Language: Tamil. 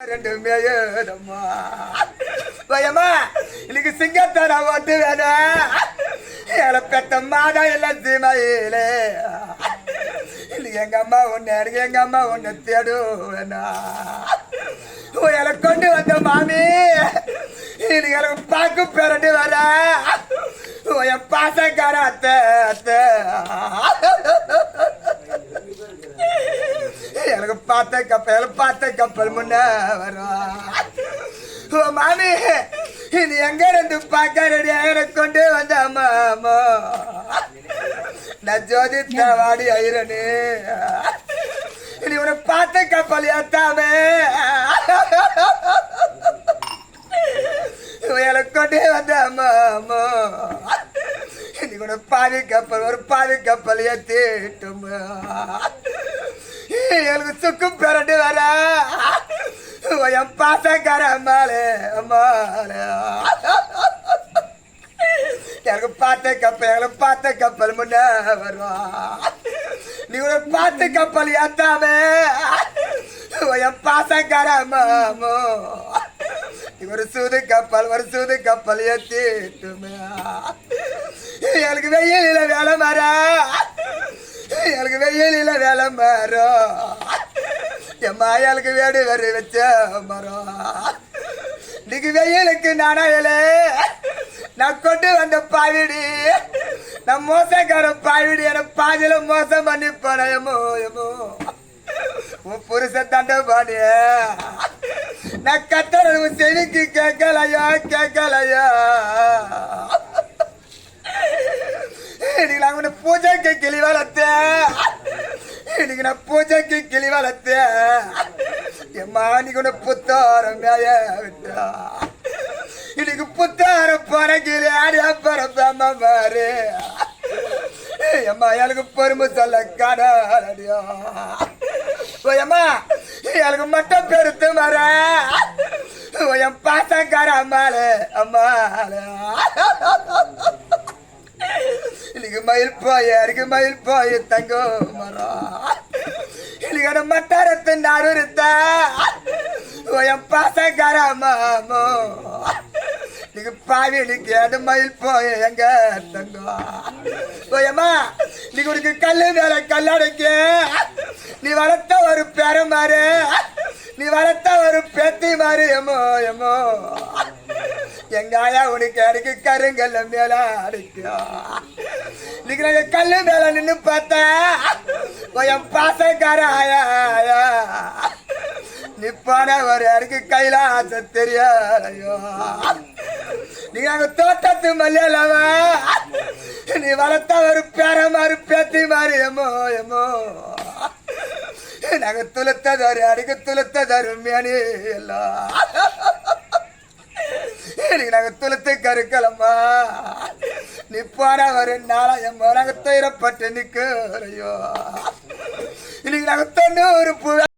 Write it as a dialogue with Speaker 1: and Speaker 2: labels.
Speaker 1: ரெண்டு மேயதம்மா. பயமா? இன்னைக்கு சிங்கத்தான ஓட்டு வேணும் ஏழை பெத்த மாதா எல்லாம் சீமையிலே. இன்னைக்கு எங்க அம்மா ஒண்ணு எனக்கு எங்க அம்மா ஒண்ணு தேடும் வேணாம் ஏழை கொண்டு வந்த மாமி. இன்னைக்கு எனக்கு பாக்கு பிறண்டு வர என் பாசக்கார அத்தை அத்தை எனக்கு பார்த்த கப்பல் பார்த்த கப்பல் முன்ன வரும். ஓ மாமி இது எங்க இருந்து பார்க்க ரெடி எனக்கு கொண்டு வந்த மாமா? நான் ஜோதித்த வாடி ஐரனு இனி உன பார்த்த கப்பல் ஏத்தாமே. எனக்கு கொண்டு வந்த மாமா? இன்னைக்கு உன பாதி கப்பல் ஒரு பாதி கப்பல் ஏத்திட்டுமா எனக்கு சுக்கும் பிறண்டு வர. என் பாசக்கார அம்மாளே அம்மாளே எனக்கு பார்த்த கப்பல் எனக்கு பார்த்த கப்பல் முன்ன வருவா நீ ஒரு பார்த்த கப்பல் ஏத்தாமே. என் பாசக்கார அம்மாமோ நீ ஒரு சூது கப்பல் ஒரு சூது கப்பல் ஏத்திட்டுமே. எனக்கு வெயில வேலை மாற. எனக்கு வெயிலில் வேலை மரம் என் மாயாளுக்கு வேடு வரி வச்ச மரம் இன்னைக்கு வெயிலுக்கு நானாயலே. நான் கொண்டு வந்த பாவிடி. நான் மோசக்கார பாவிடி. என பாதியில மோசம் பண்ணி போனயமோ எமோ உன் புருஷ தண்ட பாடிய. நான் கத்துறது செவிக்கு கேட்கலையா கேட்கலையா இன்னைக்கு நான் உன்னை பூஜைக்கு கிளி வளர்த்தேன் இன்னைக்கு நான் பூஜைக்கு கிளி வளர்த்தேன் எம்மா நீ புத்தாரம் மேய விட்டா. இன்னைக்கு புத்தாரம் போற கிளி ஆடியா பரப்பாம மாறு எம்மா எனக்கு பொறுமை சொல்ல காடாடியோ ஓயம்மா எனக்கு மட்டும் பெருத்து மர. ஓ என் பாசக்கார அம்மாளே அம்மாளே. இன்னைக்கு மயில் பாய இறங்கி மயில் பாய தங்கோ மரம் இன்னைக்கு அந்த மட்டாரத்து நாருத்தா என் பாசக்கார மாமோ. இன்னைக்கு பாவி இன்னைக்கு மயில் போய எங்க தங்கோ. ஓயம்மா நீ உனக்கு கல்லு மேல கல்லடைக்கு. நீ வளர்த்த ஒரு பெரு மாறு நீ வளர்த்த ஒரு பெத்தி மாறு எங்க உனக்கு அடிக்கு கருங்கல்ல மேல அடிக்கிறோம் கல்லு மேல நின்னு பார்த்தா என் பாசக்கார ஆயா ஆயா நீ ஒரு அடிக்கு கையில ஆசை தெரியாதையோ நீங்க அங்க தோட்டத்து மல்லியலவா நீ வளர்த்த ஒரு பேர மாதிரி பேத்தி மாதிரி எமோ எமோ. நாங்க துளுத்ததாரு அடிக்க துளுத்ததாரு மேனி எல்லாம். நீ நாங்க துளுத்து கருக்கலம்மா. நீ போன நாளா நாளாயம் நாங்க துயரப்பட்டு நிற்கிறோம் இன்னைக்கு நாங்க தொண்ணூறு புழ